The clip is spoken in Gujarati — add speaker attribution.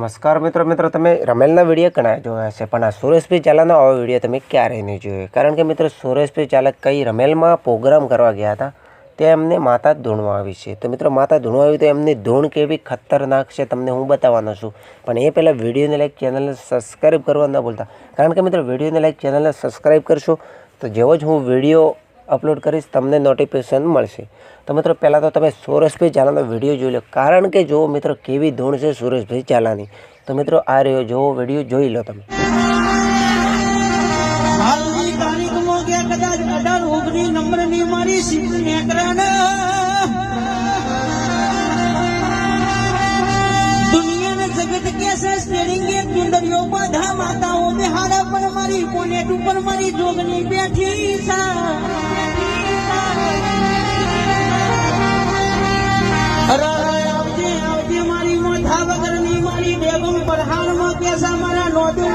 Speaker 1: નમસ્કાર મિત્રો મિત્રો, તમે રમેલના વીડિયો ઘણા જોયા છે પણ આ સુરેશભાઈ ચાલાનો આવો વીડિયો તમે ક્યારેય નહીં જોયો. કારણ કે મિત્રો સુરેશભાઈ ચાલક કઈ રમેલમાં પ્રોગ્રામ કરવા ગયા હતા, તે એમને માતા ધૂણવા આવી છે. તો મિત્રો, માતા ધૂણવા આવી તો એમની ધૂણ કેવી ખતરનાક છે, તમને હું બતાવવાનો છું. પણ એ પહેલાં વિડીયોને લાઈક, ચેનલને સબસ્ક્રાઈબ કરવા ન ભૂલતા. કારણ કે મિત્રો, વિડીયોને લાઈક, ચેનલને સબસ્ક્રાઈબ કરશો, તો જેવો જ હું વીડિયો અપલોડ કરીશ, તમને નોટિફિકેશન મળશે. તો મિત્રો, પહેલાં તો તમે સુરેશભાઈ ઝાલાનો વીડિયો જોઈ લો. કારણ કે જુઓ મિત્રો, કેવી ધૂણ છે સુરેશભાઈ ઝાલાની. તો મિત્રો, આ રહ્યો જોવો વીડિયો, જોઈ લો તમે.
Speaker 2: કદાચ અઢાર ઓગણી નંબરની મારી સીટ બેહાડા પર મારી જોગણી બેઠી છે. વગરની મારી બેગમ પરહારમાં કે છે મારા નોતું